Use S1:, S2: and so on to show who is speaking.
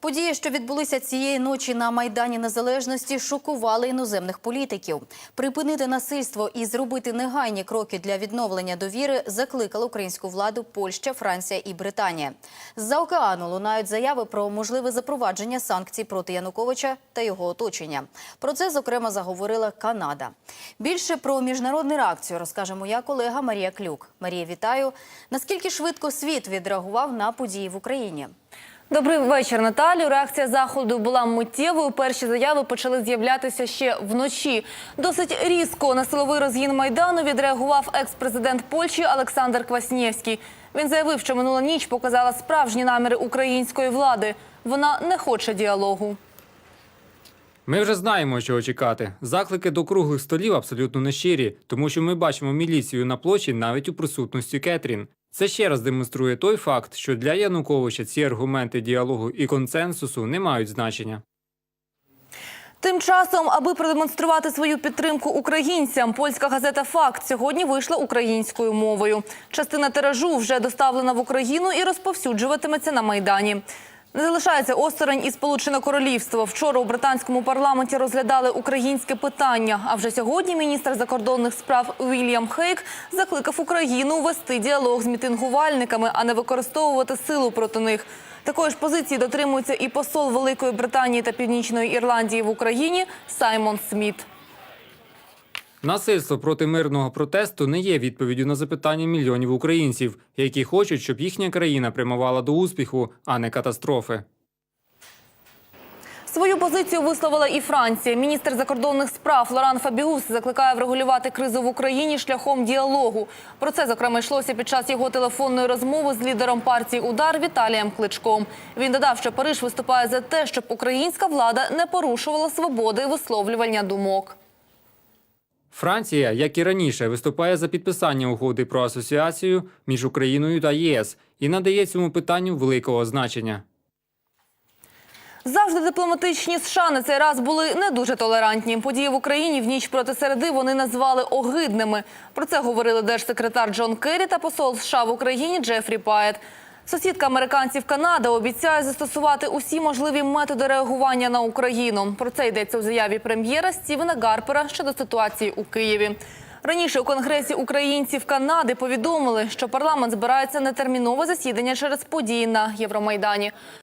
S1: Події, що відбулися цієї ночі на майдані Незалежності, шокували іноземних політиків. Припинити насильство і зробити негайні кроки для відновлення довіри закликали українську владу Польща, Франція і Британія. З-за океану лунають заяви про можливе запровадження санкцій проти Януковича та його оточення. Про це зокрема заговорила Канада. Більше про міжнародну реакцію розкаже моя колега Марія Клюк. Марія, вітаю. Наскільки швидко світ відреагував на події в Україні?
S2: Добрий вечір, Наталю. Реакція заходу була миттєвою. Перші заяви почали з'являтися ще вночі. Досить різко на силовий розгін майдану відреагував екс-президент Польщі Олександр Кваснєвський. Він заявив, що минула ніч показала справжні наміри української влади. Вона не хоче діалогу.
S3: Ми вже знаємо, чого чекати. Заклики до круглих столів абсолютно нещирі, тому що ми бачимо міліцію на площі навіть у присутності Кетрін. Це ще раз демонструє той факт, що для Януковича ці аргументи діалогу і консенсусу не мають значення.
S2: Тим часом, аби продемонструвати свою підтримку українцям, польська газета Факт сьогодні вийшла українською мовою. Частина тиражу вже доставлена в Україну і розповсюджуватиметься на майдані. Не залишається осторонь і Сполучене Королівство. Вчора у британському парламенті розглядали українське питання. А вже сьогодні міністр закордонних справ Уільям Хейк закликав Україну вести діалог з мітингувальниками, а не використовувати силу проти них. Такої ж позиції дотримується і посол Великої Британії та Північної Ірландії в Україні Саймон Сміт.
S3: Насильство проти мирного протесту не є відповіддю на запитання мільйонів українців, які хочуть, щоб їхня країна прямувала до успіху, а не катастрофи.
S2: Свою позицію висловила і Франція. Міністр закордонних справ Лоран Фабіус закликає врегулювати кризу в Україні шляхом діалогу. Про це зокрема йшлося під час його телефонної розмови з лідером партії Удар Віталієм Кличком. Він додав, що Париж виступає за те, щоб українська влада не порушувала свободи висловлювання думок.
S3: Франція, як і раніше, виступає за підписання угоди про асоціацію між Україною та ЄС і надає цьому питанню великого значення.
S2: Завжди дипломатичні США на цей раз були не дуже толерантні. Події в Україні в ніч проти середи вони назвали огидними. Про це говорили держсекретар Джон Керрі та посол США в Україні Джефрі Паєт. Сусідка американців Канада обіцяє застосувати усі можливі методи реагування на Україну. Про це йдеться у заяві прем'єра Стівена Гарпера щодо ситуації у Києві. Раніше у Конгресі українців Канади повідомили, що парламент збирається на термінове засідання через події на Євромайдані.